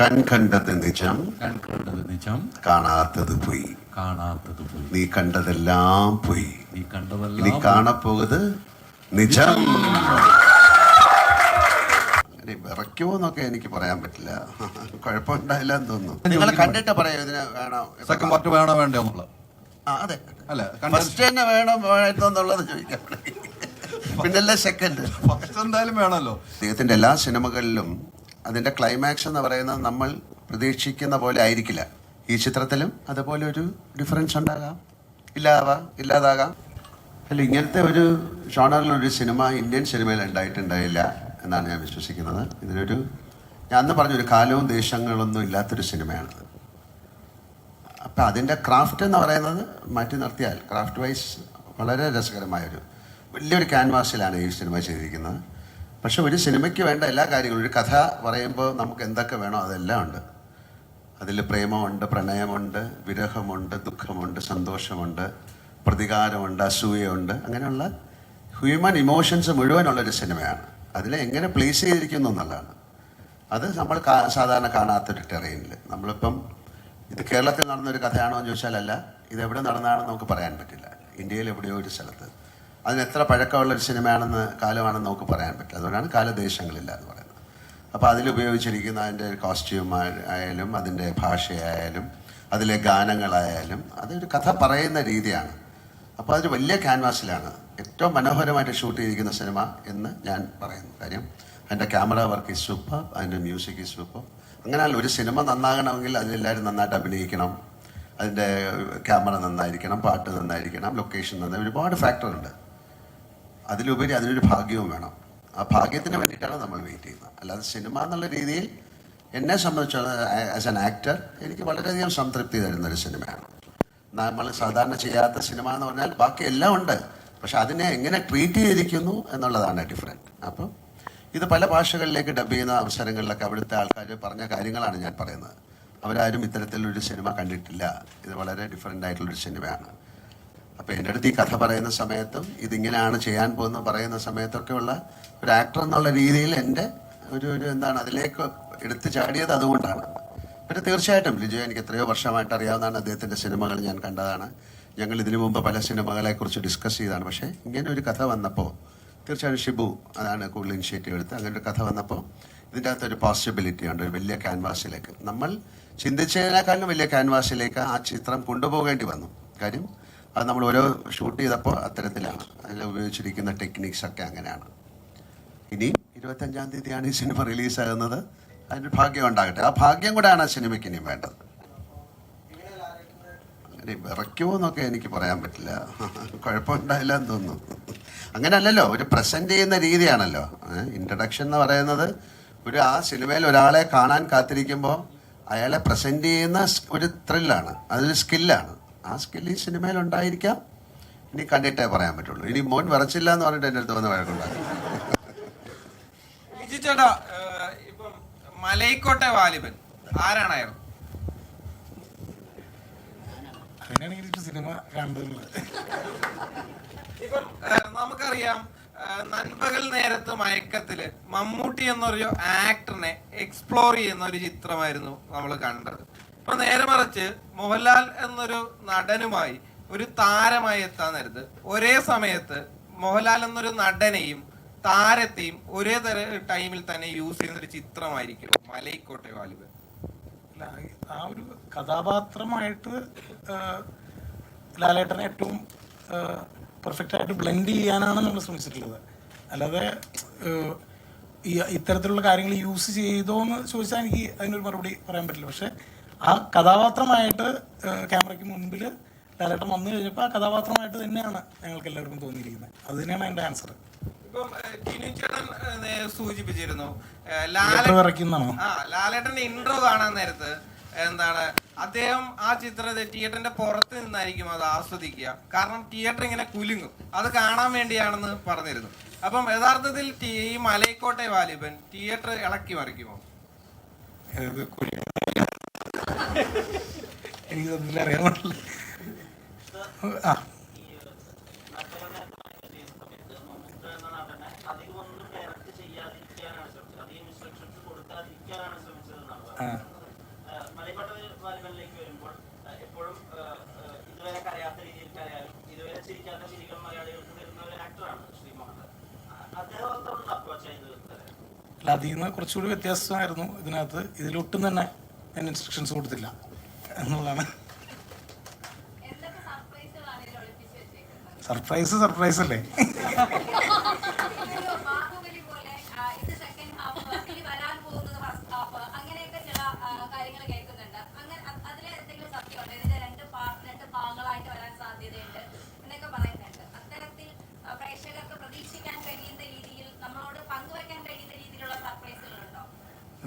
കൺ കണ്ടത് നിജം കൺകണ്ടത് നിജം കാണാത്തത് പോയി. കാണാത്തത് പോയി. നീ കണ്ടതെല്ലാം പോയി. നീ ഇനി കണ്ടതെല്ലാം കാണപ്പോകുന്നത് നിജം. ഇനി വിറയ്ക്കുമോ എന്നൊക്കെ എനിക്ക് പറയാൻ പറ്റില്ല. കുഴപ്പമുണ്ടായില്ല എന്ന് തോന്നുന്നു നിങ്ങൾ കണ്ടിട്ട് പറയാം ഇതിന് വേണോ? സെക്കൻഡ് പാർട്ട് വേണോ വേണ്ടോ എന്നുള്ളത് ആ, അതെ. അല്ല ഫസ്റ്റ് തന്നെ വേണോ വേണ്ടോ എന്നുള്ളത് ചോദിക്കാം. പിന്നല്ലേ സെക്കൻഡ് ഫസ്റ്റ് എന്തായാലും വേണമല്ലോ. അദ്ദേഹത്തിന്റെ എല്ലാ സിനിമകളിലും അതിന്റെ ക്ലൈമാക്സ് എന്ന് പറയുന്നത് നമ്മൾ പ്രതീക്ഷിക്കുന്ന പോലെ ആയിരിക്കില്ല. ഈ ചിത്രത്തിലും അതുപോലെ ഒരു ഡിഫറൻസ് ഉണ്ടാകാം. ഇല്ലാവാം ഇല്ലാതാകാം. അല്ല ഇങ്ങനത്തെ ഒരു ഷോണറിലൊരു സിനിമ ഇന്ത്യൻ സിനിമയിൽ ഉണ്ടായിട്ടുണ്ടായില്ല എന്നാണ് ഞാൻ വിശ്വസിക്കുന്നത്. ഇതിനൊരു ഞാൻ അന്ന് പറഞ്ഞ ഒരു കാലവും ദേശങ്ങളൊന്നും ഇല്ലാത്തൊരു സിനിമയാണത് അപ്പം അതിന്റെ ക്രാഫ്റ്റ് എന്ന് പറയുന്നത് മാറ്റി നിർത്തിയാൽ ക്രാഫ്റ്റ് വൈസ് വളരെ രസകരമായൊരു വലിയൊരു ക്യാൻവാസിലാണ് ഈ സിനിമ ചെയ്തിരിക്കുന്നത്. പക്ഷെ ഒരു സിനിമയ്ക്ക് വേണ്ട എല്ലാ കാര്യങ്ങളും ഒരു കഥ പറയുമ്പോൾ നമുക്ക് എന്തൊക്കെ വേണോ അതെല്ലാം ഉണ്ട്. അതിൽ പ്രേമമുണ്ട് പ്രണയമുണ്ട് വിരഹമുണ്ട് ദുഃഖമുണ്ട് സന്തോഷമുണ്ട് പ്രതികാരമുണ്ട് അസൂയമുണ്ട് അങ്ങനെയുള്ള ഹ്യൂമൻ ഇമോഷൻസ് മുഴുവനുള്ളൊരു സിനിമയാണ്. അതിനെ എങ്ങനെ പ്ലേസ് ചെയ്തിരിക്കുന്നു എന്നുള്ളതാണ്. അത് നമ്മൾ സാധാരണ കാണാത്തൊരു ടെറൈനിൽ നമ്മളിപ്പം ഇത് കേരളത്തിൽ നടന്നൊരു കഥയാണോ എന്ന് ചോദിച്ചാലല്ല ഇത് എവിടെ നടന്നതാണെന്ന് നമുക്ക് പറയാൻ പറ്റില്ല. ഇന്ത്യയിൽ എവിടെയോ ഒരു സ്ഥലത്ത്. അതിന് എത്ര പഴക്കമുള്ള ഒരു സിനിമയാണെന്ന് കാലമാണെന്ന് നമുക്ക് പറയാൻ പറ്റില്ല. അതുകൊണ്ടാണ് കാലദേശങ്ങളില്ല എന്ന് പറയുന്നത്. അപ്പോൾ അതിലുപയോഗിച്ചിരിക്കുന്ന അതിന്റെ കോസ്റ്റ്യൂം ആയാലും അതിന്റെ ഭാഷയായാലും അതിലെ ഗാനങ്ങളായാലും അതൊരു കഥ പറയുന്ന രീതിയാണ്. അപ്പോൾ അതൊരു വലിയ ക്യാൻവാസിലാണ് ഏറ്റവും മനോഹരമായിട്ട് ഷൂട്ട് ചെയ്തിരിക്കുന്ന സിനിമ എന്ന് ഞാൻ പറയുന്നു കാര്യം. അതിന്റെ ക്യാമറ വർക്ക് ഈ സൂപ്പർ അതിന്റെ മ്യൂസിക് ഈ സൂപ്പർ അങ്ങനെ ഒരു സിനിമ നന്നാകണമെങ്കിൽ അതിലെല്ലാവരും നന്നായിട്ട് അഭിനയിക്കണം. അതിന്റെ ക്യാമറ നന്നായിരിക്കണം പാട്ട് നന്നായിരിക്കണം ലൊക്കേഷൻ നന്നായി ഒരുപാട് ഫാക്ടറുണ്ട് അതിലുപരി അതിനൊരു ഭാഗ്യവും വേണം. ആ ഭാഗ്യത്തിന് വേണ്ടിയിട്ടാണ് നമ്മൾ വെയിറ്റ് ചെയ്യുന്നത്. അല്ലാതെ സിനിമ എന്നുള്ള രീതിയിൽ എന്നെ സംബന്ധിച്ചുള്ള ആസ് ആൻ ആക്ടർ എനിക്ക് വളരെയധികം സംതൃപ്തി തരുന്ന ഒരു സിനിമയാണ് നമ്മൾ സാധാരണ ചെയ്യാത്ത സിനിമ എന്ന് പറഞ്ഞാൽ ബാക്കി എല്ലാം ഉണ്ട്. പക്ഷെ അതിനെ എങ്ങനെ ട്രീറ്റ് ചെയ്തിരിക്കുന്നു എന്നുള്ളതാണ് ഡിഫറെന്റ് അപ്പം ഇത് പല ഭാഷകളിലേക്ക് ഡബ് ചെയ്യുന്ന അവസരങ്ങളിലൊക്കെ അവിടുത്തെ ആൾക്കാർ പറഞ്ഞ കാര്യങ്ങളാണ് ഞാൻ പറയുന്നത്. അവരാരും ഇത്തരത്തിലൊരു സിനിമ കണ്ടിട്ടില്ല. ഇത് വളരെ ഡിഫറെന്റ് ആയിട്ടുള്ളൊരു സിനിമയാണ് അപ്പൊ എന്റെ അടുത്ത് ഈ കഥ പറയുന്ന സമയത്തും ഇതിങ്ങനെയാണ് ചെയ്യാൻ പോകുന്ന പറയുന്ന സമയത്തൊക്കെ ഉള്ള ഒരു ആക്ടർ എന്നുള്ള രീതിയിൽ എന്റെ ഒരു ഒരു എന്താണ് അതിലേക്ക് എടുത്തു ചാടിയത് അതുകൊണ്ടാണ്. പിന്നെ തീർച്ചയായിട്ടും ലിജോ എനിക്ക് എത്രയോ വർഷമായിട്ട് അറിയാവുന്നതാണ് അദ്ദേഹത്തിന്റെ സിനിമകൾ ഞാൻ കണ്ടതാണ്. ഞങ്ങൾ ഇതിനു മുമ്പ് പല സിനിമകളെക്കുറിച്ച് ഡിസ്കസ് ചെയ്തതാണ്. പക്ഷേ ഇങ്ങനെ ഒരു കഥ വന്നപ്പോൾ തീർച്ചയായും ഷിബു അതാണ് കൂടുതൽ ഇനിഷ്യേറ്റീവ് എടുത്ത് അങ്ങനെ ഒരു കഥ വന്നപ്പോൾ ഇതിന്റെ അകത്ത് ഒരു പോസിബിലിറ്റി ഉണ്ട് ഒരു വലിയ ക്യാൻവാസിലേക്ക് നമ്മൾ ചിന്തിച്ചതിനേക്കാളും വലിയ ക്യാൻവാസിലേക്ക് ആ ചിത്രം കൊണ്ടുപോകേണ്ടി വന്നു. കാര്യം അത് നമ്മൾ ഓരോ ഷൂട്ട് ചെയ്തപ്പോൾ അത്തരത്തിലാണ്. അതിൽ ഉപയോഗിച്ചിരിക്കുന്ന ടെക്നിക്സ് ഒക്കെ അങ്ങനെയാണ്. ഇനി ഇരുപത്തഞ്ചാം തീയതിയാണ് ഈ സിനിമ റിലീസാകുന്നത് അതിന്റെ ഭാഗ്യം ഉണ്ടാകട്ടെ. ആ ഭാഗ്യം കൂടെയാണ് ആ സിനിമയ്ക്ക് ഇനിയും വേണ്ടത്. വിറയ്ക്കുമോ എന്നൊക്കെ എനിക്ക് പറയാൻ പറ്റില്ല. കുഴപ്പമുണ്ടായില്ല എന്ന് തോന്നുന്നു. അങ്ങനെയല്ലല്ലോ ഒരു പ്രസന്റ് ചെയ്യുന്ന രീതിയാണല്ലോ. ഇൻട്രഡക്ഷൻ എന്ന് പറയുന്നത് ഒരു ആ സിനിമയിൽ ഒരാളെ കാണാൻ കാത്തിരിക്കുമ്പോൾ അയാളെ പ്രസന്റ് ചെയ്യുന്ന ഒരു ത്രില്ലാണ് അതൊരു സ്കില്ലാണ് ആ സ്കില്ല് ഈ സിനിമയിൽ ഉണ്ടായിരിക്കാം ഇനി കണ്ടിട്ടേ പറയാൻ പറ്റുള്ളൂ. ഇനി മോൻ വരച്ചില്ല എന്ന് പറഞ്ഞിട്ട് എന്റെ അടുത്ത് വന്ന് വഴക്കുണ്ടാകും വിജി ചേട്ടാ ഇപ്പം മലൈക്കോട്ടെ വാലിബൻ ആരാണ് അയാൾ സിനിമ ഇപ്പം നമുക്കറിയാം നൻപകൽ നേരത്ത് മയക്കത്തിൽ മമ്മൂട്ടി എന്നൊരു ആക്ടറിനെ എക്സ്പ്ലോർ ചെയ്യുന്ന ഒരു ചിത്രമായിരുന്നു നമ്മൾ കണ്ടത്. ഇപ്പൊ നേരെ മറിച്ച് മോഹൻലാൽ എന്നൊരു നടനുമായി ഒരു താരമായി എത്താനരുത് ഒരേ സമയത്ത് മോഹൻലാൽ എന്നൊരു നടനെയും താരത്തെയും ഒരേ തര ടൈമിൽ തന്നെ യൂസ് ചെയ്യുന്ന ഒരു ചിത്രമായിരിക്കും. മലയിക്കോട്ടെ വാലിബൻ ആ ഒരു കഥാപാത്രമായിട്ട് ലാലേട്ടനെ ഏറ്റവും പെർഫെക്റ്റ് ആയിട്ട് ബ്ലെൻഡ് ചെയ്യാനാണ് നമ്മൾ ശ്രമിച്ചിട്ടുള്ളത്. അല്ലാതെ ഈ ഇത്തരത്തിലുള്ള കാര്യങ്ങൾ യൂസ് ചെയ്തോ എന്ന് ചോദിച്ചാൽ എനിക്ക് അതിനൊരു മറുപടി പറയാൻ പറ്റില്ല. പക്ഷെ ആ കഥാപാത്രമായിട്ട് ക്യാമറയ്ക്ക് മുൻപിൽ ഡയറക്ടർ വന്നു കഴിഞ്ഞപ്പോൾ ആ കഥാപാത്രമായിട്ട് തന്നെയാണ് ഞങ്ങൾക്ക് എല്ലാവർക്കും തോന്നിയിരിക്കുന്നത്. അത് തന്നെയാണ് എന്റെ ആൻസർ സൂചിപ്പിച്ചിരുന്നു. ലാലേട്ടന്റെ ഇൻട്രോ കാണാൻ നേരത്ത് എന്താണ് അദ്ദേഹം ആ ചിത്രത്തെ തിയേറ്ററിന്റെ പുറത്ത് നിന്നായിരിക്കും അത് ആസ്വദിക്കുക. കാരണം തിയേറ്റർ ഇങ്ങനെ കുലുങ്ങും. അത് കാണാൻ വേണ്ടിയാണെന്ന് പറഞ്ഞിരുന്നു. അപ്പം യഥാർത്ഥത്തിൽ ഈ മലയക്കോട്ടെ വാലിബൻ തിയേറ്റർ ഇളക്കി മറിക്കുമോ? എനിക്ക് സത്യത്തിൽ അറിയാൻ പാടില്ല. ആ. അതിൽ നിന്ന് കുറച്ചുകൂടി വ്യത്യാസമായിരുന്നു ഇതിനകത്ത്. ഇതിലൊട്ടും തന്നെ ഞാൻ ഇൻസ്ട്രക്ഷൻസ് കൊടുത്തില്ല. എന്നുള്ളതാണ്. സർപ്രൈസ് സർപ്രൈസ് അല്ലേ?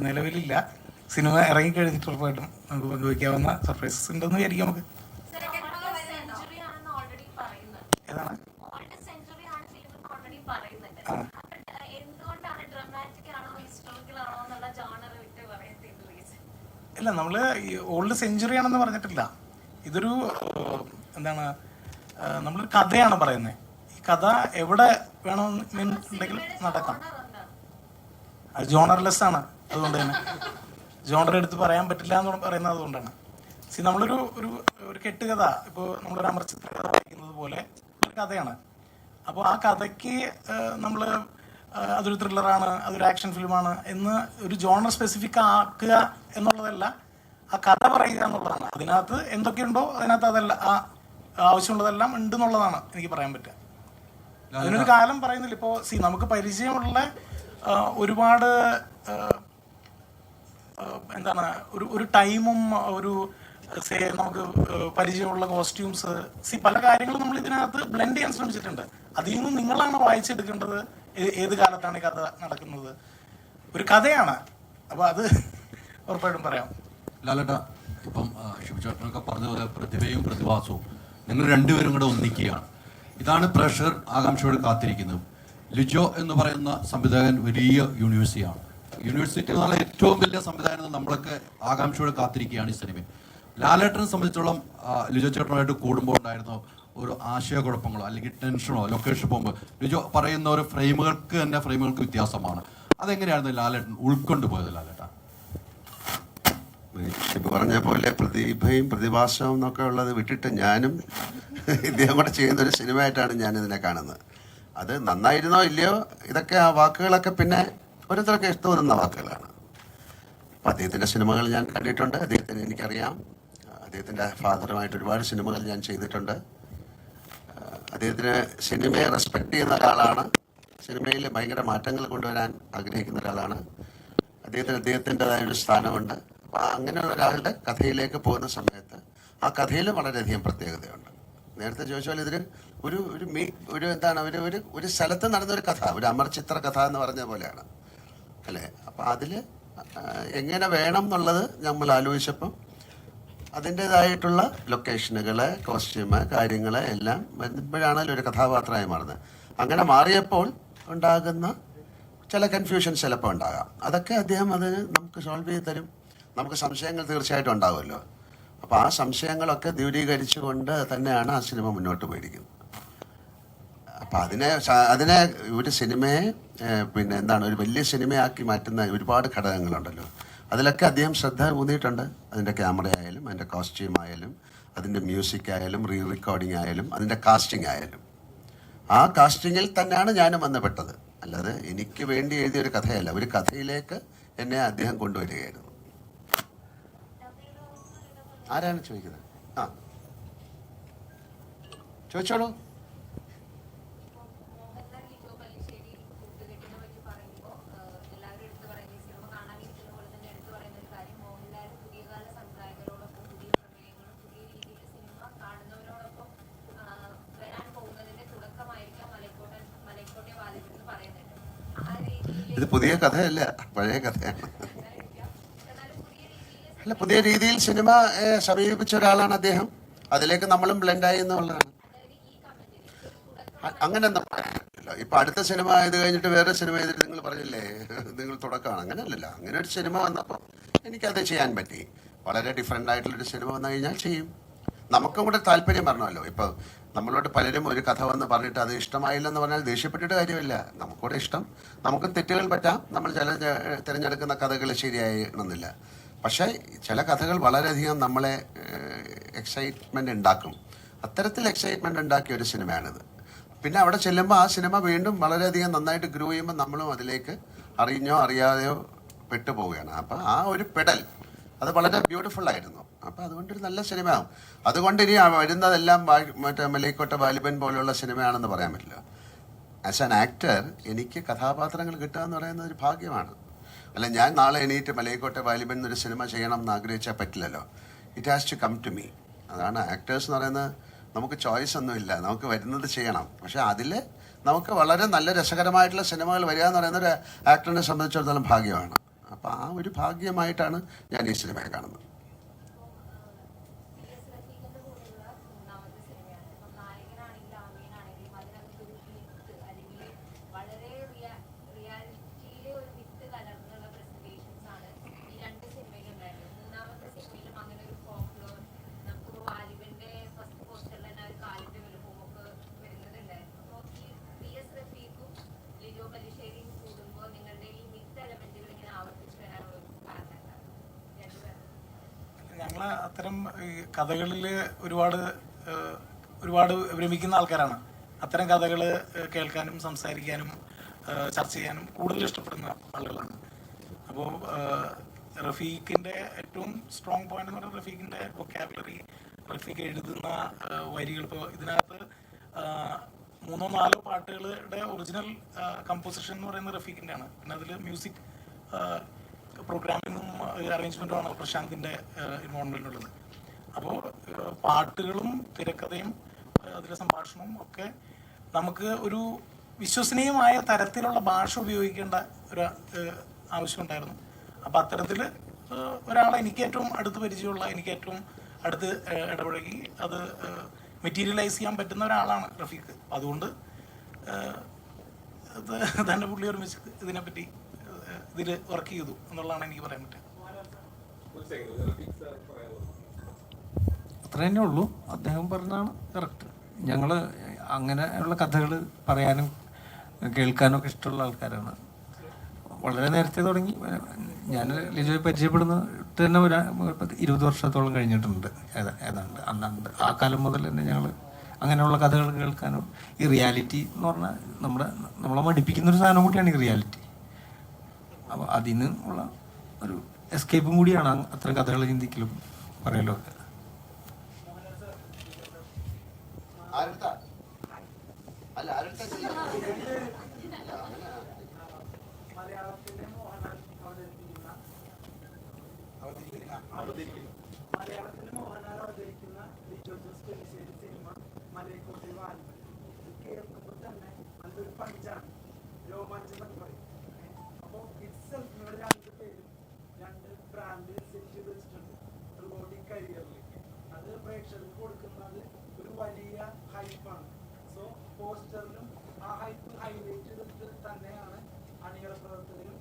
നിലവിലില്ല. സിനിമ ഇറങ്ങി കഴിഞ്ഞിട്ട് ഉറപ്പായിട്ടും നമുക്ക് പങ്കുവയ്ക്കാവുന്ന സർപ്രൈസസ് ഉണ്ടെന്ന് വിചാരിക്കാം നമുക്ക്. ഏതാണ്? ഇല്ല നമ്മൾ ഓൾഡ് സെഞ്ചുറി ആണെന്ന് പറഞ്ഞിട്ടില്ല. ഇതൊരു എന്താണ് നമ്മളൊരു കഥയാണ് പറയുന്നത് ഈ കഥ എവിടെ വേണമെന്നുണ്ടെങ്കിൽ നടക്കാം. അത് ജോണർലെസ് ആണ് അതുകൊണ്ട് തന്നെ. ജോണർ എടുത്ത് പറയാൻ പറ്റില്ല എന്ന് പറയുന്നത് അതുകൊണ്ടാണ്. സി നമ്മളൊരു ഒരു ഒരു കെട്ടുകഥ ഇപ്പോൾ നമ്മളൊരു അമർച്ചിത്ര കഥ വായിക്കുന്നത് പോലെ ഒരു കഥയാണ്. അപ്പോൾ ആ കഥയ്ക്ക് നമ്മൾ അതൊരു ത്രില്ലറാണ് അതൊരു ആക്ഷൻ ഫിലിമാണ് എന്ന് ഒരു ജോണർ സ്പെസിഫിക് ആക്കുക എന്നുള്ളതല്ല ആ കഥ പറയുക എന്നുള്ളതാണ്. അതിനകത്ത് എന്തൊക്കെയുണ്ടോ അതിനകത്ത് അതല്ല ആ ആവശ്യമുള്ളതെല്ലാം ഉണ്ട് എന്നുള്ളതാണ് എനിക്ക് പറയാൻ പറ്റുക. അതിനൊരു കാലം പറയുന്നില്ല. ഇപ്പോൾ സി നമുക്ക് പരിചയമുള്ള ഒരുപാട് എന്താണ് ഒരു ഒരു ടൈമും ഒരു സേ നമുക്ക് പരിചയമുള്ള കോസ്റ്റ്യൂംസ് സി പല കാര്യങ്ങളും നമ്മൾ ഇതിനകത്ത് ബ്ലെൻഡ് ചെയ്യാൻ ശ്രമിച്ചിട്ടുണ്ട്. അതിൽ നിന്ന് നിങ്ങളാണ് വായിച്ചെടുക്കേണ്ടത് ഏത് കാലത്താണ് ഈ കഥ നടക്കുന്നത്. ഒരു കഥയാണ്. അപ്പോൾ അത് ഉറപ്പായിട്ടും പറയാം. ലാലട്ട ഇപ്പം ശിവചേട്ടനൊക്കെ പറഞ്ഞതുപോലെ പ്രതിഭയും പ്രതിഭാസവും നിങ്ങൾ രണ്ടുപേരും കൂടെ ഒന്നിക്കുകയാണ്. ഇതാണ് പ്രഷർ ആകാംക്ഷയോട് കാത്തിരിക്കുന്നത്. ലിജോ എന്ന് പറയുന്ന സംവിധായകൻ വലിയ യൂണിവേഴ്സിറ്റിയാണ്. യൂണിവേഴ്സിറ്റി എന്ന് പറഞ്ഞാൽ ഏറ്റവും വലിയ സംവിധാനം നമ്മളൊക്കെ ആകാംക്ഷയോട് കാത്തിരിക്കുകയാണ് ഈ സിനിമയിൽ. ലാലേട്ടനെ സംബന്ധിച്ചോളം ലിജോ ചേട്ടനുമായിട്ട് കൂടുമ്പോൾ ഉണ്ടായിരുന്ന ഒരു ആശയക്കുഴപ്പങ്ങളോ അല്ലെങ്കിൽ ടെൻഷനോ ലൊക്കേഷൻ പോകുമ്പോൾ ലിജോ പറയുന്ന ഒരു ഫ്രെയിമുകൾക്ക് തന്നെ ഫ്രെയിമുകൾക്ക് വ്യത്യാസമാണ്. അതെങ്ങനെയായിരുന്നു ലാലേട്ടൻ ഉൾക്കൊണ്ടുപോയത് ലാലേട്ട? ഇപ്പൊ പറഞ്ഞ പോലെ പ്രതിഭയും പ്രതിഭാസവും എന്നൊക്കെ ഉള്ളത് വിട്ടിട്ട് ഞാനും ഇദ്ദേഹം കൂടെ ചെയ്യുന്ന ഒരു സിനിമയായിട്ടാണ് ഞാൻ ഇതിനെ കാണുന്നത്. അത് നന്നായിരുന്നോ ഇല്ലയോ? ഇതൊക്കെ ആ വാക്കുകളൊക്കെ പിന്നെ ഓരോരുത്തർക്ക് ഇഷ്ടം തോന്നുന്ന വാക്കുകളാണ് അപ്പം അദ്ദേഹത്തിന്റെ സിനിമകൾ ഞാൻ കണ്ടിട്ടുണ്ട്. അദ്ദേഹത്തിന് എനിക്കറിയാം. അദ്ദേഹത്തിന്റെ ഫാദറുമായിട്ട് ഒരുപാട് സിനിമകൾ ഞാൻ ചെയ്തിട്ടുണ്ട്. അദ്ദേഹത്തിന് സിനിമയെ റെസ്പെക്ട് ചെയ്യുന്ന ഒരാളാണ്. സിനിമയിൽ ഭയങ്കര മാറ്റങ്ങൾ കൊണ്ടുവരാൻ ആഗ്രഹിക്കുന്ന ഒരാളാണ്. അദ്ദേഹത്തിന് അദ്ദേഹത്തിന്റെതായ ഒരു സ്ഥാനമുണ്ട്. അപ്പം അങ്ങനെയുള്ള ഒരാളുടെ കഥയിലേക്ക് പോകുന്ന സമയത്ത് ആ കഥയിൽ വളരെയധികം പ്രത്യേകതയുണ്ട്. നേരത്തെ ചോദിച്ചാൽ ഇതിന് ഒരു ഒരു മീ ഒരു എന്താണ് ഒരു ഒരു സ്ഥലത്ത് നടന്നൊരു കഥ ഒരു അമർചിത്ര കഥ എന്ന് പറഞ്ഞ പോലെയാണ്. അല്ലേ? അപ്പം അതിൽ എങ്ങനെ വേണം എന്നുള്ളത് നമ്മൾ ആലോചിച്ചപ്പം അതിന്റെതായിട്ടുള്ള ലൊക്കേഷനുകൾ കോസ്റ്റ്യൂമ് കാര്യങ്ങൾ എല്ലാം വരുമ്പോഴാണല്ലോ ഒരു കഥാപാത്രമായി മാറുന്നത്. അങ്ങനെ മാറിയപ്പോൾ ഉണ്ടാകുന്ന ചില കൺഫ്യൂഷൻസ് ചിലപ്പോൾ ഉണ്ടാകാം. അതൊക്കെ അദ്ദേഹം അതിന് നമുക്ക് സോൾവ് ചെയ്ത് തരും. നമുക്ക് സംശയങ്ങൾ തീർച്ചയായിട്ടും ഉണ്ടാവുമല്ലോ. അപ്പോൾ ആ സംശയങ്ങളൊക്കെ ദൂരീകരിച്ചുകൊണ്ട് തന്നെയാണ് ആ സിനിമ മുന്നോട്ട് പോയിരിക്കുന്നത്. അപ്പം അതിനെ അതിനെ ഒരു സിനിമയെ പിന്നെ എന്താണ് ഒരു വലിയ സിനിമയാക്കി മാറ്റുന്ന ഒരുപാട് ഘടകങ്ങളുണ്ടല്ലോ. അതിലൊക്കെ അദ്ദേഹം ശ്രദ്ധ ഊന്നിയിട്ടുണ്ട്. അതിന്റെ ക്യാമറ ആയാലും അതിന്റെ കോസ്റ്റ്യൂം ആയാലും അതിന്റെ മ്യൂസിക് ആയാലും റീ റെക്കോർഡിംഗ് ആയാലും അതിന്റെ കാസ്റ്റിംഗ് ആയാലും ആ കാസ്റ്റിങ്ങിൽ തന്നെയാണ് ഞാനും വന്നപ്പെട്ടത് അല്ലാതെ എനിക്ക് വേണ്ടി എഴുതിയ ഒരു കഥയല്ല. ഒരു കഥയിലേക്ക് എന്നെ അദ്ദേഹം കൊണ്ടുവരികയായിരുന്നു. ആരാണ് ചോദിക്കുന്നത്? ആ. ചോദിച്ചോളൂ മോഹൻലാൽ ലിജോ പല്ലിശ്ശേരി കൂട്ടുകെട്ടിനെ പറ്റി പറയുമ്പോൾ എല്ലാവരും എടുത്തു പറയുന്ന ഈ സിനിമ കാണാനിരിക്കുന്ന പോലെ തന്നെ എടുത്തു പറയുന്ന ഒരു കാര്യം മോഹൻലാൽ പുതിയ കാല സംവിധായകരോടൊപ്പം പുതിയ പ്രമേയങ്ങളും പുതിയ രീതിയിൽ സിനിമ കാണുന്നവരോടൊപ്പം ആ, വരാൻ പോകുന്നതിന്റെ തുടക്കമായിരിക്കാം മലക്കോട്ടൻ മലക്കോട്ടെ വാലിബൻ എന്ന് പറയുന്നുണ്ട് ആ രീതിയിൽ ഇത് പുതിയ കഥയല്ല? പഴയ കഥയാണ്. അല്ല പുതിയ രീതിയിൽ സിനിമ സമീപിച്ച ഒരാളാണ് അദ്ദേഹം. അതിലേക്ക് നമ്മളും ബ്ലെൻഡായി എന്നുള്ളതാണ്. അങ്ങനെ ഇപ്പൊ അടുത്ത സിനിമ ഇത് കഴിഞ്ഞിട്ട് വേറെ സിനിമ ചെയ്തിട്ട് നിങ്ങൾ പറഞ്ഞില്ലേ? നിങ്ങൾ തുടക്കമാണ് അങ്ങനെയല്ലല്ലോ അങ്ങനെ ഒരു സിനിമ വന്നപ്പോൾ എനിക്കത് ചെയ്യാൻ പറ്റി. വളരെ ഡിഫറെന്റ് ആയിട്ടുള്ളൊരു സിനിമ വന്നു കഴിഞ്ഞാൽ ചെയ്യും. നമുക്കും കൂടെ താല്പര്യം പറഞ്ഞല്ലോ ഇപ്പൊ നമ്മളോട് പലരും ഒരു കഥ വന്ന് പറഞ്ഞിട്ട് അത് ഇഷ്ടമായില്ലെന്ന് പറഞ്ഞാൽ ദേഷ്യപ്പെട്ടിട്ട് കാര്യമില്ല. നമുക്കൂടെ ഇഷ്ടം. നമുക്ക് തെറ്റുകൾ പറ്റാം. നമ്മൾ ചില തിരഞ്ഞെടുക്കുന്ന കഥകൾ ശരിയായിരുന്നില്ല പക്ഷേ ചില കഥകൾ വളരെയധികം നമ്മളെ എക്സൈറ്റ്മെന്റ് ഉണ്ടാക്കും. അത്തരത്തിൽ എക്സൈറ്റ്മെന്റ് ഉണ്ടാക്കിയ ഒരു സിനിമയാണിത്. പിന്നെ അവിടെ ചെല്ലുമ്പോൾ ആ സിനിമ വീണ്ടും വളരെയധികം നന്നായിട്ട് ഗ്രോ ചെയ്യുമ്പോൾ നമ്മളും അതിലേക്ക് അറിഞ്ഞോ അറിയാതെയോ പെട്ടുപോവുകയാണ്. അപ്പോൾ ആ ഒരു പെടൽ അത് വളരെ ബ്യൂട്ടിഫുൾ ആയിരുന്നു. അപ്പം അതുകൊണ്ടൊരു നല്ല സിനിമയാവും. അതുകൊണ്ട് ഇനി വരുന്നതെല്ലാം മറ്റേ മലൈക്കോട്ട വാലിബൻ പോലെയുള്ള സിനിമയാണെന്ന് പറയാൻ പറ്റില്ല. ആസ് ആൻ ആക്ടർ എനിക്ക് കഥാപാത്രങ്ങൾ കിട്ടുക എന്ന് പറയുന്നത് ഒരു ഭാഗ്യമാണ്. അല്ല ഞാൻ നാളെ എണീറ്റ് മലയക്കോട്ടെ വാലിബൻ എന്നൊരു സിനിമ ചെയ്യണം എന്ന് ആഗ്രഹിച്ചാൽ പറ്റില്ലല്ലോ. It has to come to me അതാണ് ആക്ടേഴ്സ് എന്ന് പറയുന്നത്. നമുക്ക് ചോയ്സ് ഒന്നുമില്ല നമുക്ക് വരുന്നത് ചെയ്യണം. പക്ഷെ അതിൽ നമുക്ക് വളരെ നല്ല രസകരമായിട്ടുള്ള സിനിമകൾ വരിക എന്ന് പറയുന്ന ഒരു ആക്ടറിനെ സംബന്ധിച്ചിടത്തോളം ഭാഗ്യമാണ്. അപ്പോൾ ആ ഒരു ഭാഗ്യമായിട്ടാണ് ഞാൻ ഈ സിനിമയെ കാണുന്നത് പി എസ് റഫീഖിന്റെ കൂടെയുള്ള മൂന്നാമത്തെ സിനിമയാണ് അപ്പം നായകനാണെങ്കിലും ആമീനാണെങ്കിലും അതിനകത്തൊരു വിത്ത് അല്ലെങ്കിൽ വളരെ റിയാലിറ്റിയിലെ ഒരു വിത്ത് കലർന്നുള്ള പ്രസന്റേഷൻസ് ആണ് ഈ രണ്ട് സിനിമയിലും ഉണ്ടായിരുന്നത് മൂന്നാമത്തെ സിനിമയിലും അങ്ങനെ ഒരു ഫോക്ലോർ നമുക്ക് വാലിബന്റെ ഫസ്റ്റ് പോസ്റ്ററിൽ തന്നെ ഒരു കാലിന്റെ വലുപ്പമൊക്കെ വരുന്നതുണ്ടായിരുന്നു അപ്പോൾ ഈ പി എസ് റഫീഖും ലിജോ പല്ലിശ്ശേരിയും കൂടുമ്പോൾ നിങ്ങളുടെ ഈ വിത്ത് എലമെന്റുകൾ ഇങ്ങനെ ആവർത്തിച്ച് വരാനുള്ള ഒരു കാരണം എന്താണ് രണ്ടുപേരും ഞങ്ങൾ അത്തരം ഈ കഥകളിൽ ഒരുപാട് ഒരുപാട് ഭ്രമിക്കുന്ന ആൾക്കാരാണ്. അത്തരം കഥകൾ കേൾക്കാനും സംസാരിക്കാനും ചർച്ച ചെയ്യാനും കൂടുതൽ ഇഷ്ടപ്പെടുന്ന ആളുകളാണ്. അപ്പോൾ റഫീഖിന്റെ ഏറ്റവും സ്ട്രോങ് പോയിന്റ് എന്ന് പറയുന്നത് റഫീഖിന്റെ വൊക്കാബുലറി റഫീഖ് എഴുതുന്ന വരികൾ. ഇപ്പോൾ ഇതിനകത്ത് മൂന്നോ നാലോ പാട്ടുകളുടെ ഒറിജിനൽ കമ്പോസിഷൻ എന്ന് പറയുന്നത് റഫീഖിന്റെ ആണ് പിന്നെ അതിൽ മ്യൂസിക് പ്രോഗ്രാമിങ്ങും അറേഞ്ച്മെന്റുമാണ് പ്രശാന്തിന്റെ ഇൻവോൾവ്മെന്റ് ഉള്ളത് അപ്പോൾ പാട്ടുകളും തിരക്കഥയും അതിലെ സംഭാഷണവും ഒക്കെ നമുക്ക് ഒരു വിശ്വസനീയമായ തരത്തിലുള്ള ഭാഷ ഉപയോഗിക്കേണ്ട ഒരു ആവശ്യമുണ്ടായിരുന്നു. അപ്പോൾ അത്തരത്തിൽ ഒരാളെ എനിക്ക് ഏറ്റവും അടുത്ത് പരിചയമുള്ള എനിക്ക് ഏറ്റവും അടുത്ത് ഇടപഴകി അത് മെറ്റീരിയലൈസ് ചെയ്യാൻ പറ്റുന്ന ഒരാളാണ് റഫീഖ്. അതുകൊണ്ട് തന്നെ പുള്ളി ഒരുമിച്ച് ഇതിനെപ്പറ്റി ഇതിൽ വർക്ക് ചെയ്തു എന്നുള്ളതാണ് എനിക്ക് പറയാൻ പറ്റുക അത്ര തന്നെ ഉള്ളൂ. അദ്ദേഹം പറഞ്ഞതാണ് കറക്റ്റ് ഞങ്ങൾ അങ്ങനെയുള്ള കഥകൾ പറയാനും കേൾക്കാനും ഒക്കെ ഇഷ്ടമുള്ള ആൾക്കാരാണ്. വളരെ നേരത്തെ തുടങ്ങി. ഞാൻ ലിജോയെ പരിചയപ്പെടുന്നത് തന്നെ ഒരു ഇരുപത് വർഷത്തോളം കഴിഞ്ഞിട്ടുണ്ട്. ഏതാ ഏതാണ്ട് അന്നാണ്ട് ആ കാലം മുതൽ തന്നെ ഞങ്ങൾ അങ്ങനെയുള്ള കഥകൾ കേൾക്കാനും ഈ റിയാലിറ്റി എന്ന് പറഞ്ഞാൽ നമ്മുടെ നമ്മളെ മടിപ്പിക്കുന്ന ഒരു സാധനം കൂടിയാണ് ഈ റിയാലിറ്റി അപ്പോൾ അതിന് ഉള്ള ഒരു എസ്കേപ്പും കൂടിയാണ് അത്തരം കഥകൾ ചിന്തിക്കലും പറയലും ഒക്കെ ആരെടുത്താ? അല്ല ആരെടുത്താ മലയാളത്തിലെ മോഹൻലാൽ അവതരിക്കുന്ന സിനിമ മലയക്കോട്ടെ ഇത് കേൾക്കുമ്പോൾ തന്നെ നല്ലൊരു പഞ്ചാണ്. രോമാഞ്ചം എന്നൊക്കെ പറയും അപ്പോൾ ഇറ്റ്സെൽഫ് നിങ്ങൾ രണ്ട് പേരും രണ്ട് ബ്രാൻഡ് സെറ്റ് ചെയ്ത് വെച്ചിട്ടുണ്ട്. ഈ കരിയറിലേക്ക്. അത് പ്രേക്ഷകർക്ക് വലിയ ഹൈപ്പാണ് സോ പോസ്റ്ററിലും ആ ഹൈപ്പ് ഹൈലൈറ്റ് തന്നെയാണ് അണിയറ പ്രവർത്തകരും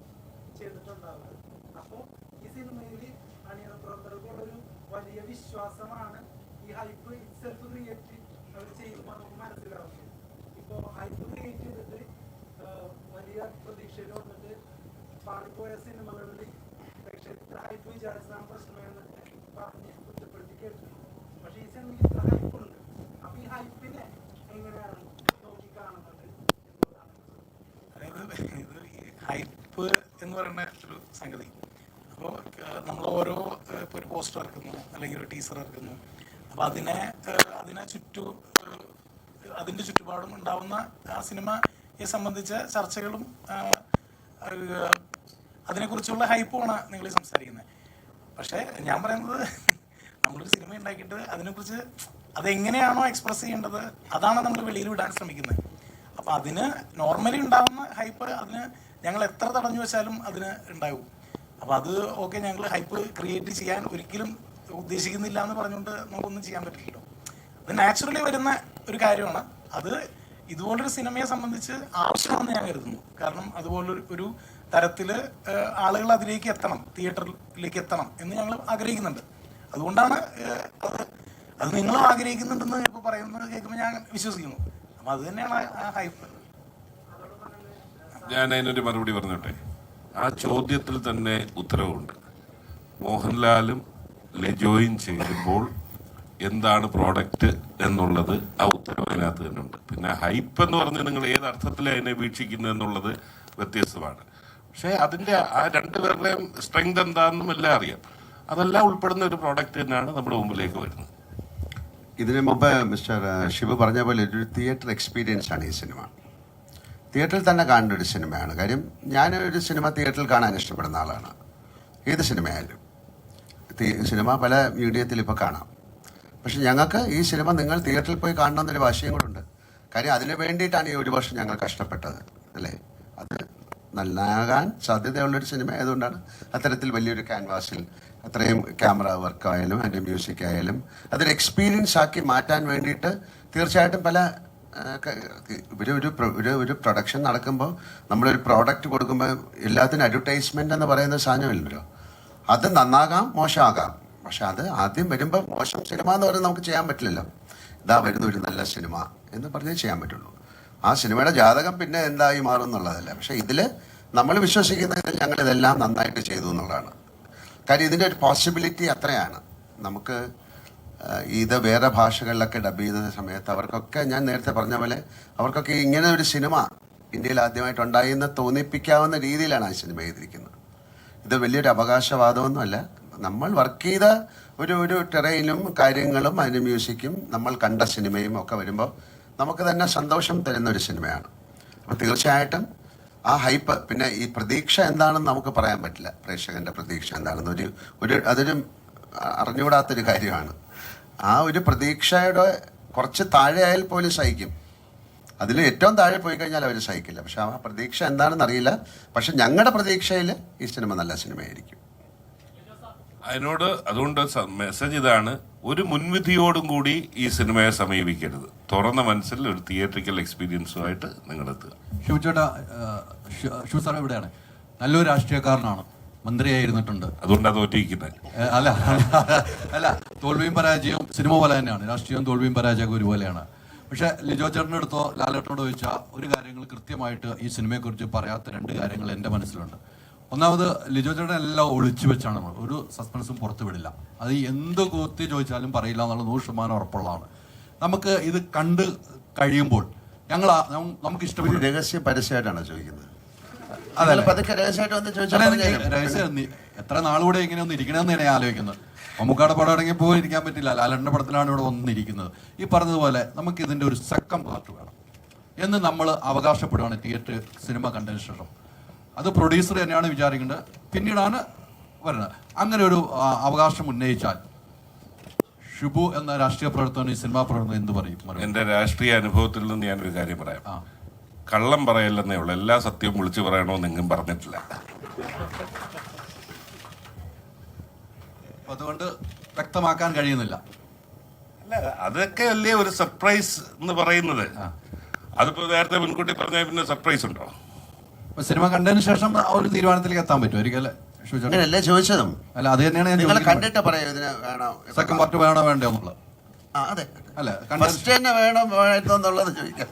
അപ്പോൾ ഈ സിനിമയിൽ അണിയറ പ്രവർത്തകർക്കുള്ളൊരു വലിയ വിശ്വാസമാണ് ഈ ഹൈപ്പ് ഇറ്റ്സെൽഫ് ക്രിയേറ്റ് അവർ ചെയ്യുമ്പോൾ നമുക്ക് മനസ്സിലാവുന്നത്. ഇപ്പോൾ ഹൈപ്പ് ക്രിയേറ്റ് ചെയ്തിട്ട് വലിയ പ്രതീക്ഷയിൽ വന്നിട്ട് പാടിപ്പോയ സിനിമകളിൽ പ്രേക്ഷകർ ഇത്ര ഹൈപ്പ് വിചാരിച്ചതാണ് പ്രശ്നമെന്നൊക്കെ പറഞ്ഞ് കുറ്റപ്പെടുത്തി പക്ഷേ ഈ സിനിമയിൽ ഇത്ര ഹൈപ്പ് ഹൈപ്പ് എന്ന് പറയുന്ന ഒരു സംഗതി. അപ്പോൾ നമ്മൾ ഓരോ ഇപ്പോൾ ഒരു പോസ്റ്റർ ഇറക്കുന്നു അല്ലെങ്കിൽ ഒരു ടീച്ചർ ഇറക്കുന്നു. അപ്പോൾ അതിനെ അതിനെ ചുറ്റു അതിന്റെ ചുറ്റുപാടും ഉണ്ടാവുന്ന ആ സിനിമയെ സംബന്ധിച്ച ചർച്ചകളും അതിനെക്കുറിച്ചുള്ള ഹൈപ്പുമാണ് നിങ്ങൾ സംസാരിക്കുന്നത്. പക്ഷേ ഞാൻ പറയുന്നത് നമ്മളൊരു സിനിമ ഉണ്ടാക്കിയിട്ട് അതിനെക്കുറിച്ച് അതെങ്ങനെയാണോ എക്സ്പ്രസ് ചെയ്യേണ്ടത്? അതാണ് നമ്മൾ വെളിയിൽ വിടാൻ ശ്രമിക്കുന്നത് അപ്പോൾ അതിന് നോർമലി ഉണ്ടാകുന്ന ഹൈപ്പ് അതിന് ഞങ്ങൾ എത്ര തടഞ്ഞു വെച്ചാലും അതിന് ഉണ്ടാവും. അപ്പോൾ അത് ഓക്കെ ഞങ്ങൾ ഹൈപ്പ് ക്രിയേറ്റ് ചെയ്യാൻ ഒരിക്കലും ഉദ്ദേശിക്കുന്നില്ല എന്ന് പറഞ്ഞുകൊണ്ട് നമുക്കൊന്നും ചെയ്യാൻ പറ്റില്ലല്ലോ. അത് നാച്ചുറലി വരുന്ന ഒരു കാര്യമാണ്. അത് ഇതുപോലൊരു സിനിമയെ സംബന്ധിച്ച് ആവശ്യമാണെന്ന് ഞാൻ കരുതുന്നു. കാരണം അതുപോലൊരു ഒരു തരത്തിൽ ആളുകൾ അതിലേക്ക് എത്തണം തിയേറ്ററിലേക്ക് എത്തണം എന്ന് ഞങ്ങൾ ആഗ്രഹിക്കുന്നുണ്ട്. അതുകൊണ്ടാണ് അത് അത് നിങ്ങളും ആഗ്രഹിക്കുന്നുണ്ടെന്ന് ഇപ്പോൾ പറയുന്നത് കേൾക്കുമ്പോൾ ഞാൻ വിശ്വസിക്കുന്നു. അപ്പം അത് തന്നെയാണ് ഹൈപ്പ് ഞാൻ അതിനൊരു മറുപടി പറഞ്ഞോട്ടെ? ആ ചോദ്യത്തിൽ തന്നെ ഉത്തരവുണ്ട്. മോഹൻലാലും ലിജോയും ചെയ്യുമ്പോൾ എന്താണ് പ്രോഡക്റ്റ് എന്നുള്ളത് ആ ഉത്തരവ് അതിനകത്ത് തന്നെ ഉണ്ട് പിന്നെ ഹൈപ്പ് എന്ന് പറഞ്ഞ് നിങ്ങൾ ഏത് അർത്ഥത്തിൽ അതിനെ വീക്ഷിക്കുന്നു എന്നുള്ളത് വ്യത്യസ്തമാണ്. പക്ഷേ അതിന്റെ ആ രണ്ടുപേരുടെയും സ്ട്രെങ്ത് എന്താണെന്നും എല്ലാം അറിയാം. അതെല്ലാം ഉൾപ്പെടുന്ന ഒരു പ്രോഡക്റ്റ് തന്നെയാണ് നമ്മുടെ മുമ്പിലേക്ക് വരുന്നത്. ഇതിനു മുമ്പ് മിസ്റ്റർ ശിവ പറഞ്ഞ പോലെ ഒരു തിയേറ്റർ എക്സ്പീരിയൻസ് ആണ് ഈ സിനിമ. തിയേറ്ററിൽ തന്നെ കാണേണ്ട ഒരു സിനിമയാണ്. കാര്യം ഞാൻ ഒരു സിനിമ തിയേറ്ററിൽ കാണാൻ ഇഷ്ടപ്പെടുന്ന ആളാണ്. ഏത് സിനിമയായാലും. സിനിമ പല മീഡിയത്തിൽ ഇപ്പോൾ കാണാം. പക്ഷെ ഞങ്ങൾക്ക് ഈ സിനിമ നിങ്ങൾ തിയേറ്ററിൽ പോയി കാണണമെന്നൊരു വാശിയും കൂടെ ഉണ്ട്. കാര്യം അതിന് വേണ്ടിയിട്ടാണ് ഈ ഒരു വർഷം ഞങ്ങൾ കഷ്ടപ്പെട്ടത് അല്ലേ? അത് നന്നാകാൻ സാധ്യതയുള്ളൊരു സിനിമ ആയതുകൊണ്ടാണ് അത്തരത്തിൽ വലിയൊരു ക്യാൻവാസിൽ അത്രയും ക്യാമറ വർക്ക് ആയാലും അതിന്റെ മ്യൂസിക് ആയാലും അതൊരു എക്സ്പീരിയൻസ് ആക്കി മാറ്റാൻ വേണ്ടിയിട്ട് തീർച്ചയായിട്ടും പല ഇവർ ഒരു ഒരു ഒരു പ്രൊഡക്ഷൻ നടക്കുമ്പോൾ നമ്മളൊരു പ്രോഡക്റ്റ് കൊടുക്കുമ്പോൾ എല്ലാത്തിനും അഡ്വർടൈസ്മെന്റ് എന്ന് പറയുന്ന സാധനമില്ലല്ലോ. അത് നന്നാകാം മോശമാകാം. പക്ഷെ അത് ആദ്യം വരുമ്പോൾ മോശം സിനിമ എന്ന് പറയുന്നത് നമുക്ക് ചെയ്യാൻ പറ്റില്ലല്ലോ. ഇതാ വരുന്ന ഒരു നല്ല സിനിമ എന്ന് പറഞ്ഞേ ചെയ്യാൻ പറ്റുള്ളൂ. ആ സിനിമയുടെ ജാതകം പിന്നെ എന്തായി മാറും എന്നുള്ളതല്ല. പക്ഷെ ഇതിൽ നമ്മൾ വിശ്വസിക്കുന്നതിൽ ഞങ്ങൾ ഇതെല്ലാം നന്നായിട്ട് ചെയ്തു എന്നുള്ളതാണ്. കാര്യം ഇതിന്റെ ഒരു പോസിബിലിറ്റി അത്രയാണ്. നമുക്ക് ഇത് വേറെ ഭാഷകളിലൊക്കെ ഡബ് ചെയ്യുന്ന സമയത്ത് അവർക്കൊക്കെ ഞാൻ നേരത്തെ പറഞ്ഞ പോലെ അവർക്കൊക്കെ ഇങ്ങനെ ഒരു സിനിമ ഇന്ത്യയിൽ ആദ്യമായിട്ട് ഉണ്ടായിന്ന് തോന്നിപ്പിക്കാവുന്ന രീതിയിലാണ് ആ സിനിമ ചെയ്തിരിക്കുന്നത്. ഇത് വലിയൊരു അവകാശവാദമൊന്നുമല്ല നമ്മൾ വർക്ക് ചെയ്ത ഒരു ഒരു ടെറയിലും കാര്യങ്ങളും അതിന് മ്യൂസിക്കും നമ്മൾ കണ്ട സിനിമയും ഒക്കെ വരുമ്പോൾ നമുക്ക് തന്നെ സന്തോഷം തരുന്ന ഒരു സിനിമയാണ് അപ്പോൾ തീർച്ചയായിട്ടും ആ ഹൈപ്പ് പിന്നെ ഈ പ്രതീക്ഷ എന്താണെന്ന് നമുക്ക് പറയാൻ പറ്റില്ല. പ്രേക്ഷകന്റെ പ്രതീക്ഷ എന്താണെന്ന്. ഒരു ഒരു അതൊരു അറിഞ്ഞുകൂടാത്തൊരു കാര്യമാണ്. ആ ഒരു പ്രതീക്ഷയുടെ കുറച്ച് താഴെ ആയാൽ പോലും സഹിക്കും. അതിൽ ഏറ്റവും താഴെ പോയി കഴിഞ്ഞാൽ അവർ സഹിക്കില്ല. പക്ഷെ ആ പ്രതീക്ഷ എന്താണെന്ന് അറിയില്ല പക്ഷെ ഞങ്ങളുടെ പ്രതീക്ഷയിൽ ഈ സിനിമ നല്ല സിനിമയായിരിക്കും. അതിനോട് അതുകൊണ്ട് മെസ്സേജ് ഇതാണ് ഒരു മുൻവിധിയോടും കൂടി ഈ സിനിമയെ സമീപിക്കരുത്. തുറന്ന മനസ്സിൽ ഒരു തിയേറ്ററിക്കൽ എക്സ്പീരിയൻസുമായിട്ട് നിങ്ങൾ എത്തുക ശിവചേട്ടാ ശിവ സാർ എവിടെയാണ്? നല്ലൊരു രാഷ്ട്രീയക്കാരനാണ്. മന്ത്രിയായിരുന്നിട്ടുണ്ട്. അതുകൊണ്ട് അത് ഏ, അല്ല അല്ല തോൽവിയും പരാജയവും സിനിമ പോലെ തന്നെയാണ്. രാഷ്ട്രീയവും തോൽവിയും പരാജയവും ഒരുപോലെയാണ്. പക്ഷേ ലിജോ ചേട്ടന്റെ അടുത്തോ ലാലേട്ടനോട് ചോദിച്ചാൽ ഒരു കാര്യങ്ങൾ കൃത്യമായിട്ട് ഈ സിനിമയെക്കുറിച്ച് പറയാത്ത രണ്ട് കാര്യങ്ങൾ എന്റെ മനസ്സിലുണ്ട്. ഒന്നാമത് ലിജോ ചേട്ടൻ എല്ലാം ഒളിച്ചു വെച്ചാണ് നമ്മൾ ഒരു സസ്പെൻസും പുറത്തു വിടില്ല. അത് എന്ത് കൂത്തി ചോദിച്ചാലും പറയില്ല എന്നുള്ള നൂറ് ശതമാനം ഉറപ്പുള്ളതാണ്. നമുക്ക് ഇത് കണ്ട് കഴിയുമ്പോൾ ഞങ്ങൾ നമുക്ക് ഇഷ്ടപ്പെട്ട രഹസ്യ പരസ്യമായിട്ടാണ് ചോദിക്കുന്നത്. അതല്ലേ? പതുക്കെ രഹസ്യമായിട്ട് വന്ന് ചോദിച്ചാൽ അല്ല, എനിക്ക് പറഞ്ഞുതരാം. രഹസ്യം നീ- എത്ര നാളുകൂടെ ഇങ്ങനെ ഒന്ന് ഇരിക്കണമെന്ന് ഞാൻ ആലോചിക്കുന്നത്. മമ്മൂക്കാട് പടം ഇറങ്ങി പോയി ഇരിക്കാൻ പറ്റില്ല. ലാലന്റെ പടത്തിലാണ് ഇവിടെ വന്നിരിക്കുന്നത്. ഈ പറഞ്ഞതുപോലെ നമുക്ക് ഇതിന്റെ ഒരു സെക്കൻഡ് പാർട്ട് വേണം. എന്ന് നമ്മൾ അവകാശപ്പെടുകയാണ് തിയേറ്റർ സിനിമ കണ്ടതിന് ശേഷം. അത് പ്രൊഡ്യൂസർ തന്നെയാണ് വിചാരിക്കേണ്ടത് പിന്നീടാണ് വരുന്നത്. അങ്ങനെ ഒരു അവകാശം ഉന്നയിച്ചാൽ ഷുബു എന്ന രാഷ്ട്രീയ പ്രവർത്തകൻ ഈ സിനിമാ പ്രവർത്തകൻ എന്ത് പറയും? എന്റെ എന്റെ രാഷ്ട്രീയ അനുഭവത്തിൽ നിന്ന് ഞാൻ ഒരു കാര്യം പറയാം. കള്ളം പറയല്ലെന്നേ ഉള്ളൂ. എല്ലാ സത്യവും വിളിച്ചു പറയണമെന്ന് എങ്ങും പറഞ്ഞിട്ടില്ല. അതുകൊണ്ട് വ്യക്തമാക്കാൻ കഴിയുന്നില്ല. അല്ല അതൊക്കെ അല്ലേ ഒരു സർപ്രൈസ് എന്ന് പറയുന്നത്? അതിപ്പോ നേരത്തെ മുൻകൂട്ടി പറഞ്ഞാൽ പിന്നെ സർപ്രൈസ് ഉണ്ടോ? അപ്പൊ സിനിമ കണ്ടതിന് ശേഷം ആ ഒരു തീരുമാനത്തിലേക്ക് എത്താൻ പറ്റും. ഒരിക്കലും അങ്ങനെയല്ലേ ചോദിച്ചതും. അല്ല അത് തന്നെയാണ് ഞാൻ നിങ്ങൾ ചോദിക്കുന്നത്. കണ്ടിട്ട് പറയാം ഇതിന് വേണോ? സെക്കൻഡ് പാർട്ട് വേണോ വേണ്ടോ എന്നുള്ളത്. ആ അതെ. അല്ല ഫസ്റ്റ് തന്നെ വേണോ വേണ്ടോ എന്നുള്ളത് ചോദിക്കാം.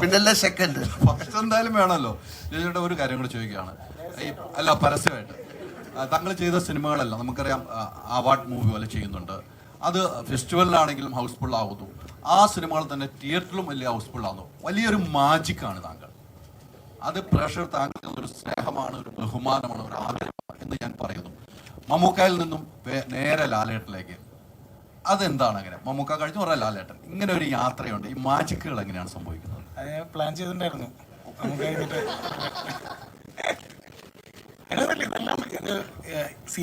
പിന്നല്ലേ സെക്കൻഡ് ഫസ്റ്റ് എന്തായാലും വേണമല്ലോ. ചേച്ചിയുടെ ഒരു കാര്യം കൂടെ ചോദിക്കുകയാണ്. ഈ അല്ല പരസ്യമായിട്ട്. ആ, താങ്കൾ ചെയ്ത സിനിമകളെല്ലാം നമുക്കറിയാം അവാർഡ് മൂവി പോലെ ചെയ്യുന്നുണ്ട്. അത് ഫെസ്റ്റിവലിലാണെങ്കിലും ഹൗസ്ഫുൾ ആകുന്നു ആ സിനിമകൾ തന്നെ തിയേറ്ററിലും വലിയ ഹൗസ്ഫുൾ ആകുന്നു വലിയൊരു മാജിക്കാണ് താങ്കൾ. അത് പ്രഷർ താങ്ങുന്ന ഒരു സ്നേഹമാണ് ഒരു ബഹുമാനമാണ് ഒരു ആദരവാണ് എന്ന് ഞാൻ പറയുന്നു. മമ്മൂക്കയിൽ നിന്നും നേരെ ലാലേട്ടിലേക്ക് അതെന്താണ് അങ്ങനെ? മമ്മൂക്ക കഴിഞ്ഞു പറയാം ലാലേട്ടൻ. ഇങ്ങനെ ഒരു യാത്രയുണ്ട്. ഈ മാജിക്കുകൾ എങ്ങനെയാണ് സംഭവിക്കുന്നത്? പ്ലാൻ ചെയ്തിട്ടുണ്ടായിരുന്നു. ഇതെല്ലാം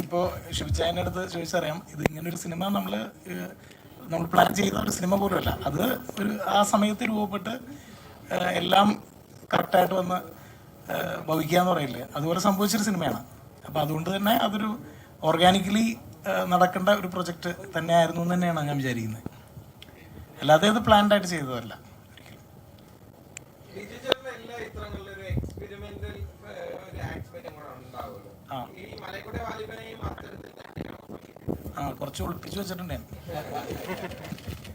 ഇപ്പോൾ ശിവചായന്റെ അടുത്ത് ചോദിച്ചറിയാം. ഇത് ഇങ്ങനെ ഒരു സിനിമ നമ്മൾ നമ്മൾ പ്ലാൻ ചെയ്ത ഒരു സിനിമ പോലും അല്ല അത് ഒരു ആ സമയത്ത് രൂപപ്പെട്ട് എല്ലാം കറക്റ്റായിട്ട് വന്ന് ഭവിക്കുക എന്ന് പറയില്ലേ? അതുപോലെ സംഭവിച്ചൊരു സിനിമയാണ്. അപ്പോൾ അതുകൊണ്ട് തന്നെ അതൊരു ഓർഗാനിക്കലി നടക്കേണ്ട ഒരു പ്രൊജക്റ്റ് തന്നെയായിരുന്നു എന്ന് തന്നെയാണ് ഞാൻ വിചാരിക്കുന്നത്. അല്ലാതെ അത് പ്ലാൻഡ് ആയിട്ട് ചെയ്തതല്ല ആ. കുറച്ച് ഒളിപ്പിച്ച് വെച്ചിട്ടുണ്ട് ഞാൻ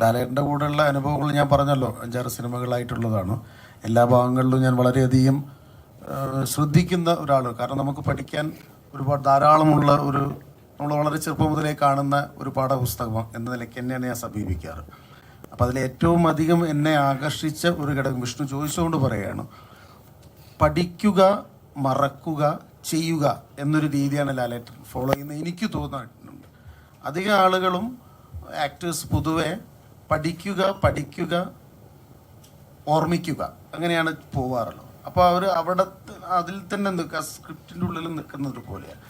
ലാലേട്ടന്റെ കൂടെയുള്ള അനുഭവങ്ങൾ ഞാൻ പറഞ്ഞല്ലോ. അഞ്ചാറ് സിനിമകളായിട്ടുള്ളതാണ്. എല്ലാ ഭാഗങ്ങളിലും ഞാൻ വളരെയധികം ശ്രദ്ധിക്കുന്ന ഒരാൾ കാരണം നമുക്ക് പഠിക്കാൻ ഒരുപാട് ധാരാളമുള്ള ഒരു നമ്മൾ വളരെ ചെറുപ്പം മുതലേ കാണുന്ന ഒരു പാഠപുസ്തകം എന്ന നിലയ്ക്ക് തന്നെയാണ് ഞാൻ സമീപിക്കാറ്. അപ്പോൾ അതിൽ ഏറ്റവും അധികം എന്നെ ആകർഷിച്ച ഒരു ഘടകം വിഷ്ണു ചോദിച്ചുകൊണ്ട് പറയുകയാണ് പഠിക്കുക മറക്കുക ചെയ്യുക എന്നൊരു രീതിയാണ് ലാലേട്ടൻ ഫോളോ ചെയ്യുന്നത്. എനിക്ക് തോന്നിയിട്ടുണ്ട് അധികം ആളുകളും ആക്ടേഴ്സ് പൊതുവെ പഠിക്കുക പഠിക്കുക ഓർമ്മിക്കുക. അങ്ങനെയാണ് പോവാറുള്ളത്. അപ്പോൾ അവർ അവിടെ അതിൽ തന്നെ നിൽക്കുക സ്ക്രിപ്റ്റിന്റെ ഉള്ളിൽ നിൽക്കുന്നത് പോലെയാണ്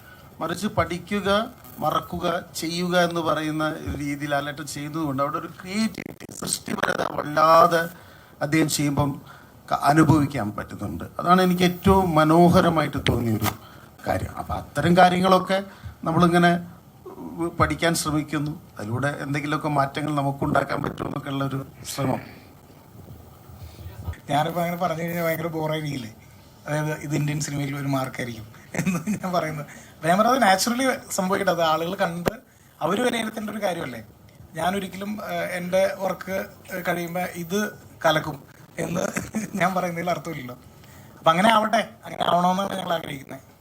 മറിച്ച് പഠിക്കുക മറക്കുക ചെയ്യുക എന്ന് പറയുന്ന രീതിയിൽ ലാലേട്ടൻ ചെയ്യുന്നതുകൊണ്ട് അവിടെ ഒരു ക്രിയേറ്റിവിറ്റി സൃഷ്ടിപരത വല്ലാതെ അദ്ദേഹം ചെയ്യുമ്പം അനുഭവിക്കാൻ പറ്റുന്നുണ്ട്. അതാണ് എനിക്ക് ഏറ്റവും മനോഹരമായിട്ട് തോന്നിയൊരു കാര്യം. അപ്പം അത്തരം കാര്യങ്ങളൊക്കെ നമ്മളിങ്ങനെ പഠിക്കാൻ ശ്രമിക്കുന്നു. അതിലൂടെ എന്തെങ്കിലുമൊക്കെ മാറ്റങ്ങൾ നമുക്ക് നമുക്കുണ്ടാക്കാൻ പറ്റുമെന്നൊക്കെ ഉള്ളൊരു ശ്രമം. ഞാനിപ്പോൾ അങ്ങനെ പറഞ്ഞു കഴിഞ്ഞാൽ ഭയങ്കര ബോറായിരിക്കില്ലേ അതായത് ഇത് ഇന്ത്യൻ സിനിമയിൽ ഒരു മാർക്കായിരിക്കും എന്ന് ഞാൻ പറയുന്നത്. അപ്പം ഞാൻ പറഞ്ഞത് നാച്ചുറലി സംഭവിക്കട്ടെ അത് ആളുകൾ കണ്ട് അവർ വിലയിരുത്തേണ്ട ഒരു കാര്യമല്ലേ? ഞാനൊരിക്കലും എന്റെ വർക്ക് കഴിയുമ്പോൾ ഇത് കലക്കും എന്ന് ഞാൻ പറയുന്നതിൽ അർത്ഥമില്ലല്ലോ. അപ്പം അങ്ങനെ ആവട്ടെ അങ്ങനെ ആവണമെന്നാണ് ഞങ്ങൾ ആഗ്രഹിക്കുന്നത്.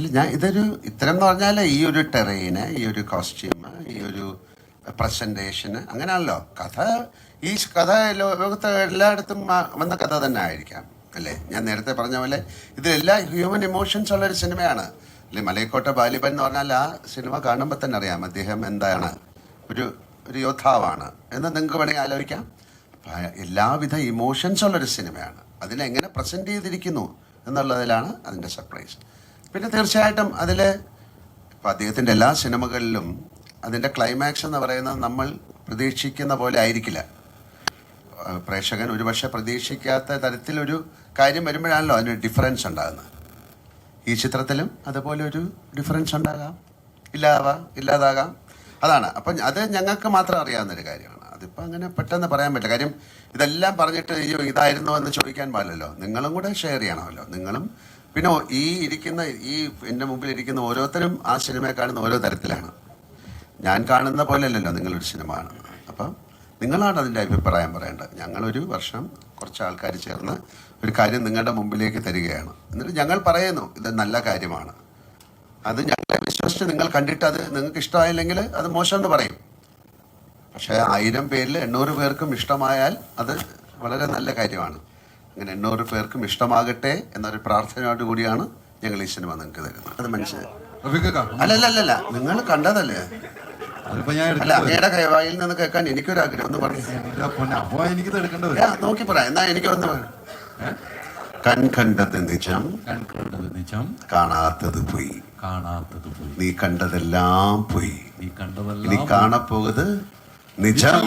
ഇല്ല ഞാൻ ഇതൊരു ഇത്തരം എന്ന് പറഞ്ഞാൽ ഈ ഒരു ടെറൈന് ഈ ഒരു കോസ്റ്റ്യൂമ് ഈ ഒരു പ്രസന്റേഷന് അങ്ങനെയാണല്ലോ. കഥ ഈ കഥ ലോകത്ത് എല്ലായിടത്തും വന്ന കഥ തന്നെ ആയിരിക്കാം അല്ലേ? ഞാൻ നേരത്തെ പറഞ്ഞ പോലെ ഇതിലെല്ലാ ഹ്യൂമൻ ഇമോഷൻസ് ഉള്ളൊരു സിനിമയാണ് അല്ലെ മലയക്കോട്ട ബാലിബൻ എന്ന് പറഞ്ഞാൽ ആ സിനിമ കാണുമ്പോൾ തന്നെ അറിയാം അദ്ദേഹം എന്താണ് ഒരു ഒരു യോദ്ധാവാണ് എന്ന് നിങ്ങൾക്ക് വേണമെങ്കിൽ ആലോചിക്കാം. എല്ലാവിധ ഇമോഷൻസ് ഉള്ളൊരു സിനിമയാണ് അതിനെങ്ങനെ പ്രസന്റ് ചെയ്തിരിക്കുന്നു എന്നുള്ളതിലാണ് അതിന്റെ സർപ്രൈസ് പിന്നെ തീർച്ചയായിട്ടും അതിൽ ഇപ്പം അദ്ദേഹത്തിന്റെ എല്ലാ സിനിമകളിലും അതിന്റെ ക്ലൈമാക്സ് എന്ന് പറയുന്നത് നമ്മൾ പ്രതീക്ഷിക്കുന്ന പോലെ ആയിരിക്കില്ല. പ്രേക്ഷകൻ ഒരുപക്ഷെ പ്രതീക്ഷിക്കാത്ത തരത്തിലൊരു കാര്യം വരുമ്പോഴാണല്ലോ അതിന് ഡിഫറൻസ് ഉണ്ടാകുന്നത്. ഈ ചിത്രത്തിലും അതുപോലെ ഒരു ഡിഫറൻസ് ഉണ്ടാകാം. ഇല്ലാവാം ഇല്ലാതാകാം. അതാണ്. അപ്പം അത് ഞങ്ങൾക്ക് മാത്രം അറിയാവുന്ന ഒരു കാര്യമാണ്. അതിപ്പോൾ അങ്ങനെ പെട്ടെന്ന് പറയാൻ പറ്റില്ല. കാര്യം ഇതെല്ലാം പറഞ്ഞിട്ട് അയ്യോ ഇതായിരുന്നു എന്ന് ചോദിക്കാൻ പാടില്ലല്ലോ. നിങ്ങളും കൂടെ ഷെയർ ചെയ്യണമല്ലോ. നിങ്ങളും പിന്നെ ഈ ഇരിക്കുന്ന ഈ എന്റെ മുമ്പിൽ ഇരിക്കുന്ന ഓരോരുത്തരും ആ സിനിമയെ കാണുന്ന ഓരോ തരത്തിലാണ്. ഞാൻ കാണുന്ന പോലെ അല്ലല്ലോ നിങ്ങളൊരു സിനിമ കാണുന്നത്. അപ്പം നിങ്ങളാണ് അതിന്റെ അഭിപ്രായം പറയേണ്ടത്. ഞങ്ങളൊരു വർഷം കുറച്ച് ആൾക്കാർ ചേർന്ന് ഒരു കാര്യം നിങ്ങളുടെ മുമ്പിലേക്ക് തരികയാണ്. എന്നിട്ട് ഞങ്ങൾ പറയുന്നു ഇത് നല്ല കാര്യമാണ്. അത് ഞങ്ങളെ വിശ്വസിച്ച് നിങ്ങൾ കണ്ടിട്ട് അത് നിങ്ങൾക്ക് ഇഷ്ടമായില്ലെങ്കിൽ അത് മോശമെന്ന് പറയും. പക്ഷേ ആയിരം പേരിൽ എണ്ണൂറ് പേർക്കും ഇഷ്ടമായാൽ അത് വളരെ നല്ല കാര്യമാണ്. അങ്ങനെ എണ്ണൂറ് പേർക്കും ഇഷ്ടമാകട്ടെ എന്നൊരു പ്രാർത്ഥനയോട് കൂടിയാണ് ഞങ്ങൾ ഈ സിനിമ നിങ്ങൾക്ക് തരുന്നത് അത് മനസ്സിലായി അല്ല അല്ല അല്ല നിങ്ങൾ കണ്ടതല്ലേ? അല്ല അങ്ങയുടെ കൈവായിൽ നിന്ന് കേൾക്കാൻ എനിക്കൊരു ആഗ്രഹം ഒന്ന് പറയാം. നോക്കി പറ. എന്നാ എനിക്കൊന്ന് പറ. കൺ കണ്ടത് നിജം. കണ്ടത് നിജം. കാണാത്തത് പോയി. കാണാത്തത് പോയി. നീ കണ്ടതെല്ലാം പോയി. നീ കണ്ടതെല്ലാം നീ കാണപ്പോകുത് നിജം.